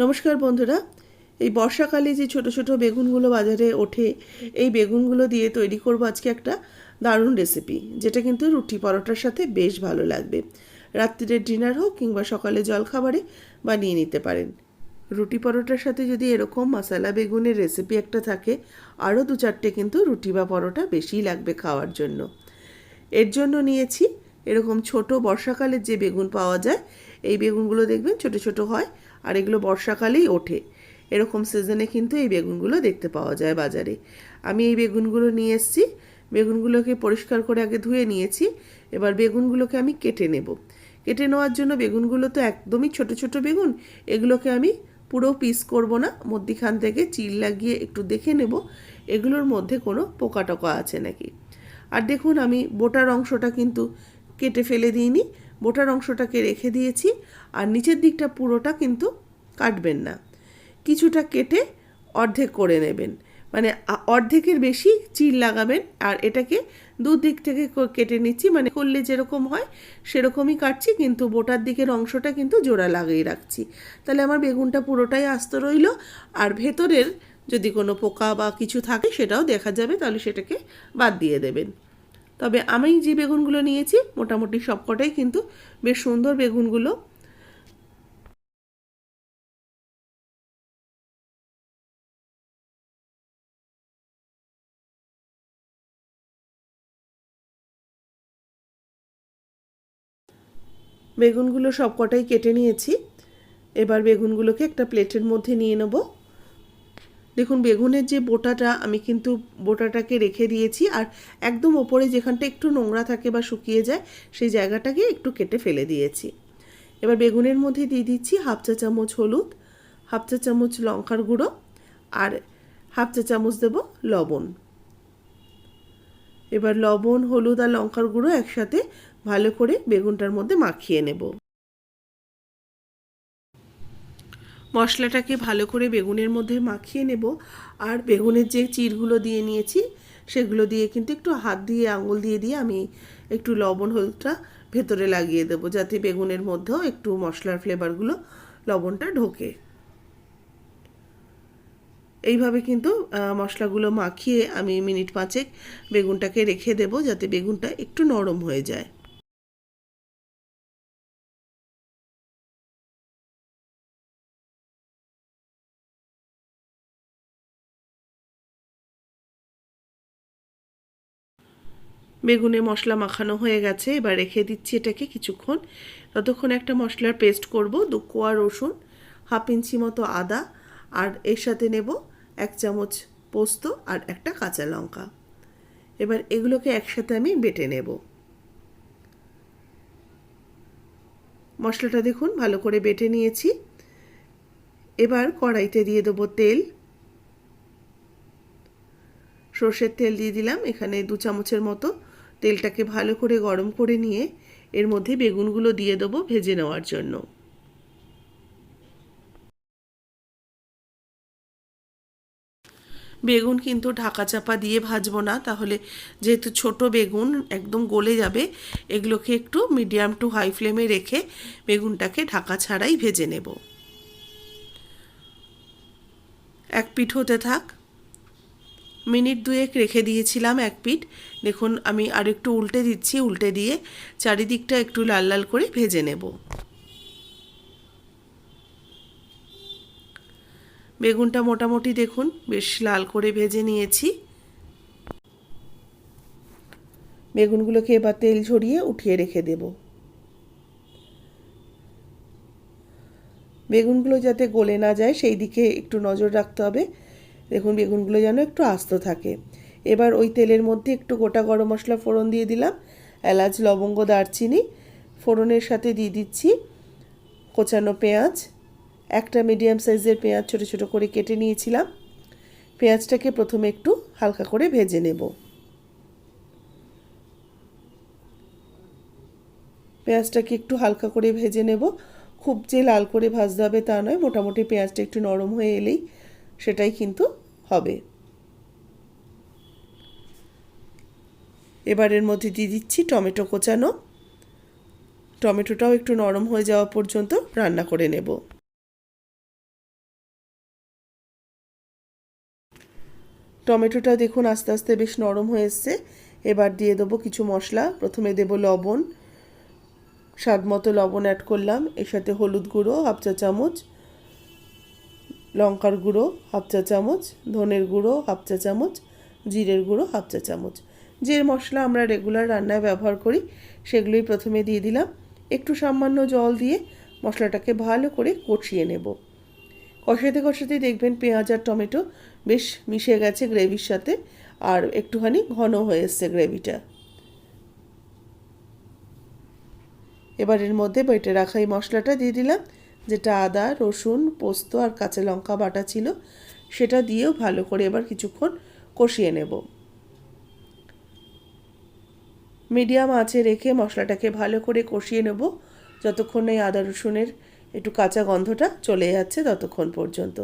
নমস্কার বন্ধুরা। এই বর্ষাকালে যে ছোট ছোট বেগুনগুলো বাজারে ওঠে, এই বেগুনগুলো দিয়ে তৈরি করব আজকে একটা দারুণ রেসিপি যেটা কিন্তু রুটি পরোটার সাথে বেশ ভালো লাগবে। রাত্রিরের ডিনার হোক কিংবা সকালে জলখাবারে বানিয়ে নিতে পারেন। রুটি পরোটার সাথে যদি এরকম মশালা বেগুনের রেসিপি একটা থাকে, আরও দু চারটে কিন্তু রুটি বা পরোটা বেশিই লাগবে খাওয়ার জন্য। এর জন্য নিয়েছি এরকম ছোট বর্ষাকালের যে বেগুন পাওয়া যায়, এই বেগুনগুলো দেখবেন ছোট ছোট হয়। আর এগুলো বর্ষাকালেই ওঠে। এরকম সিজনে কিন্তু এই বেগুনগুলো দেখতে পাওয়া যায় বাজারে। আমি এই বেগুনগুলো নিয়ে এসেছি। বেগুনগুলোকে পরিষ্কার করে আগে ধুয়ে নিয়েছি। এবার বেগুনগুলোকে আমি কেটে নেব। কেটে নেওয়ার জন্য বেগুনগুলো তো একদমই ছোট ছোট বেগুন। এগুলোকে আমি পুরো পিস করব না। মধ্যিখান থেকে চিল লাগিয়ে একটু দেখে নেব। এগুলোর মধ্যে কোনো পোকা টোকা আছে নাকি? আর দেখুন, আমি বোটার অংশটা কিন্তু কেটে ফেলে দিইনি। বোটার অংশটাকে রেখে দিয়েছি। আর নিচের দিকটা পুরোটা কিন্তু কাটবেন না। কিছুটা কেটে অর্ধেক করে নেবেন। মানে অর্ধেকের বেশি চিল লাগাবেন আর এটাকে দুদিক থেকে কেটে নিচ্ছি। মানে করলে যেরকম হয় সেরকমই কাটছি, কিন্তু বোটার দিকের অংশটা কিন্তু জোড়া লাগিয়ে রাখছি। তাহলে আমার বেগুনটা পুরোটাই আস্ত রইল। আর ভেতরের যদি কোনো পোকা বা কিছু থাকে সেটাও দেখা যাবে, তাহলে সেটাকে বাদ দিয়ে দেবেন। তবে আমি যে বেগুনগুলো নিয়েছি, মোটামুটি সবকটাই কিন্তু বেশ সুন্দর বেগুনগুলো বেগুনগুলো সবকটাই কেটে নিয়েছি। এবার বেগুনগুলোকে একটা প্লেটের মধ্যে নিয়ে নেব। দেখুন, বেগুনের যে বোটাটা, আমি কিন্তু বোটাটাকে রেখে দিয়েছি আর একদম ওপরে যেখানটা একটু নোংরা থাকে বা শুকিয়ে যায়, সেই জায়গাটাকে একটু কেটে ফেলে দিয়েছি। এবার বেগুনের মধ্যে দিয়ে দিচ্ছি হাফ চা চামচ হলুদ, হাফ চা চামচ লঙ্কার গুঁড়ো আর হাফ চা চামচ দেব লবণ। এবার লবণ, হলুদ আর লঙ্কার গুঁড়ো একসাথে ভালো করে বেগুনটার মধ্যে মাখিয়ে নেব। মশলাটাকে ভালো করে বেগুনের মধ্যে মাখিয়ে নেব। আর বেগুনের যে চিরগুলো দিয়ে নিয়েছি, সেগুলো দিয়ে কিন্তু একটু হাত দিয়ে, আঙুল দিয়ে দিয়ে আমি একটু লবণ, হলুদটা ভেতরে লাগিয়ে দেবো যাতে বেগুনের মধ্যেও একটু মশলার ফ্লেভারগুলো লবণটা ঢোকে। এইভাবে কিন্তু মশলাগুলো মাখিয়ে আমি মিনিট পাঁচেক বেগুনটাকে রেখে দেবো যাতে বেগুনটা একটু নরম হয়ে যায়। বেগুনে মশলা মাখানো হয়ে গেছে, এবার রেখে দিচ্ছি এটাকে কিছুক্ষণ। ততক্ষণ একটা মশলার পেস্ট করব, দু কোয়া রসুন, হাফ ইঞ্চি মতো আদা, আর এর সাথে নেব এক চামচ পোস্ত আর একটা কাঁচা লঙ্কা। এবার এগুলোকে একসাথে আমি বেটে নেব। মশলাটা দেখুন, ভালো করে বেটে নিয়েছি। এবার কড়াইতে দিয়ে দেবো তেল। সর্ষের তেল দিয়ে দিলাম, এখানে দু চামচের মতো তেলটাকে ভালো করে গরম করে নিয়ে এর মধ্যে বেগুনগুলো দিয়ে দেবো ভেজে নেওয়ার জন্য। বেগুন কিন্তু ঢাকা চাপা দিয়ে ভাজবো না, তাহলে যেহেতু ছোট বেগুন একদম গলে যাবে, এগুলোকে একটু মিডিয়াম টু হাই ফ্লেমে রেখে বেগুনটাকে ঢাকা ছাড়াই ভেজে নেব। এক পিঠ হতে থাক মিনিট দুয়েক রেখে দিয়েছিলাম এক পিঠ। দেখুন, আমি আর একটু উল্টে দিচ্ছি, উল্টে দিয়ে চারিদিকটা একটু লাল লাল করে ভেজে নেব। বেগুনটা মোটামুটি দেখুন, বেশ লাল করে ভেজে নিয়েছি। বেগুনগুলোকে এবার তেল ঝরিয়ে উঠিয়ে রেখে দেব। বেগুনগুলো যাতে গলে না যায়, সেই দিকে একটু নজর রাখতে হবে। দেখুন বেগুনগুলো যেন একটু আস্ত থাকে। এবার ওই তেলের মধ্যে একটু গোটা গরম মশলা ফোড়ন দিয়ে দিলাম। এলাচ, লবঙ্গ, দারচিনি ফোড়নের সাথে দিয়ে দিচ্ছি। কোচানো পেঁয়াজ, একটা মিডিয়াম সাইজের পেঁয়াজ ছোটো ছোটো করে কেটে নিয়েছিলাম। পেঁয়াজটাকে প্রথমে একটু হালকা করে ভেজে নেব। পেঁয়াজটাকে একটু হালকা করে ভেজে নেব। খুব যে লাল করে ভাজতে হবে তা নয়, মোটামুটি পেঁয়াজটা একটু নরম হয়ে এলেই সেটাই কিন্তু হবে। এবারের মধ্যে দিয়ে দিচ্ছি টমেটো কোচানো। টমেটোটাও একটু নরম হয়ে যাওয়া পর্যন্ত রান্না করে নেব। টমেটোটা দেখুন আস্তে আস্তে বেশ নরম হয়ে এসছে। এবার দিয়ে দেবো কিছু মশলা। প্রথমে দেব লবণ। স্বাদ মতো লবণ অ্যাড করলাম। এর সাথে হলুদ গুঁড়ো, হাফ চা চামচ। লঙ্কার গুঁড়ো, হাফ চা চামচ, ধনের গুঁড়ো, হাফ চা চামচ, জিরের গুঁড়ো, হাফ চা চামচ। যে মশলা আমরা রেগুলার রান্নায় ব্যবহার করি, সেগুলোই প্রথমে দিয়ে দিলাম। একটু সামান্য জল দিয়ে মশলাটাকে ভালো করে কষিয়ে নেব। কষাতে কষাতে দেখবেন পেঁয়াজ আর টমেটো বেশ মিশে গেছে গ্রেভির সাথে, আর একটুখানি ঘন হয়ে এসছে গ্রেভিটা। এবার এর মধ্যে বেটে রাখা এই মশলাটা দিয়ে দিলাম। যেটা আদা, রসুন, পোস্ত আর কাঁচা লঙ্কা বাটা ছিল, সেটা দিয়েও ভালো করে এবার কিছুক্ষণ কষিয়ে নেব। মিডিয়াম আঁচে রেখে মশলাটাকে ভালো করে কষিয়ে নেব। যতক্ষণ এই আদা, রসুনের একটু কাঁচা গন্ধটা চলে যাচ্ছে ততক্ষণ পর্যন্ত।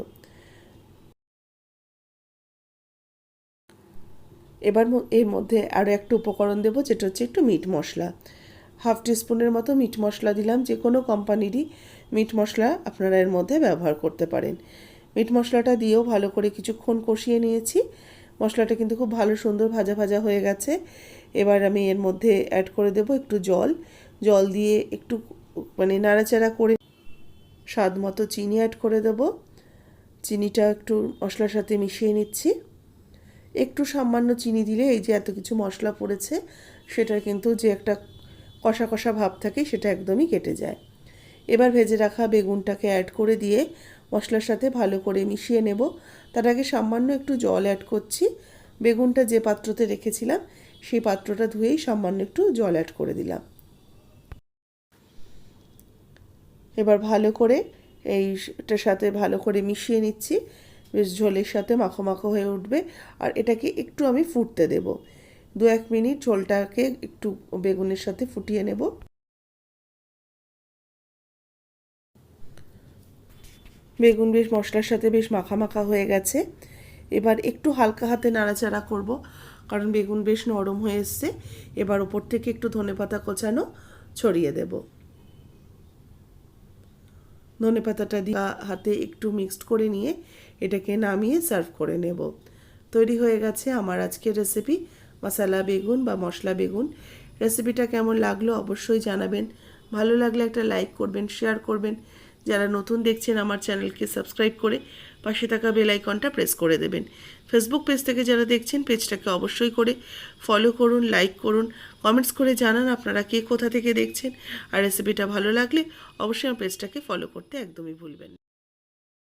এবার এর মধ্যে আরও একটা উপকরণ দেবো, যেটা হচ্ছে একটু মিট মশলা। হাফ টিস্পুনের মতো মিট মশলা দিলাম, যে কোনো কোম্পানিরই মিট মশলা আপনারা এর মধ্যে ব্যবহার করতে পারেন। মিট মশলাটা দিয়েও ভালো করে কিছুক্ষণ কষিয়ে নিয়েছি। মশলাটা কিন্তু খুব ভালো সুন্দর ভাজা ভাজা হয়ে গেছে। এবার আমি এর মধ্যে অ্যাড করে দেব একটু জল। জল দিয়ে একটু মানে নাড়াচাড়া করে স্বাদ মতো চিনি অ্যাড করে দেব। চিনিটা একটু মশলার সাথে মিশিয়ে নিচ্ছি। একটু সামান্য চিনি দিলে এই যে এত কিছু মশলা পড়েছে, সেটার কিন্তু যে একটা কষা কষা ভাব থাকে, সেটা একদমই কেটে যায়। এবার ভেজে রাখা বেগুনটাকে অ্যাড করে দিয়ে মশলার সাথে ভালো করে মিশিয়ে নেব। তার আগে সামান্য একটু জল অ্যাড করছি। বেগুনটা যে পাত্রতে রেখেছিলাম, সেই পাত্রটা ধুয়েই সামান্য একটু জল অ্যাড করে দিলাম। এবার ভালো করে এইটার সাথে ভালো করে মিশিয়ে নিচ্ছি। বেশ ঝোলের সাথে মাখো মাখো হয়ে উঠবে। আর এটাকে একটু আমি ফুটতে দেব। দু এক মিনিট ঝোলটাকে একটু বেগুনের সাথে ফুটিয়ে নেব। বেগুন বেশ মশলার সাথে বেশ মাখা হয়ে গেছে। এবার একটু হালকা হাতে নাড়াচাড়া করব, কারণ বেগুন বেশ নরম হয়ে এসছে। এবার ওপর থেকে একটু ধনেপাতা কোচানো ছড়িয়ে দেব। ধনেপাতাটা দিয়ে হাতে একটু মিক্সড করে নিয়ে এটাকে নামিয়ে সার্ভ করে নেব। তৈরি হয়ে গেছে আমার আজকের রেসিপি মশালা বেগুন বা মশলা বেগুন। রেসিপিটা কেমন লাগল অবশ্যই জানাবেন। ভালো লাগলে একটা লাইক করবেন শেয়ার করবেন। যারা নতুন দেখছেন আমার চ্যানেলকে সাবস্ক্রাইব করে পাশে থাকা বেল আইকনটা প্রেস করে দেবেন। ফেসবুক পেজ থেকে যারা দেখছেন পেজটাকে অবশ্যই করে ফলো করুন লাইক করুন কমেন্টস করে জানান আপনারা কে কোথা থেকে দেখছেন। আর রেসিপিটা ভালো লাগলে অবশ্যই আমার পেজটাকে ফলো করতে একদমই ভুলবেন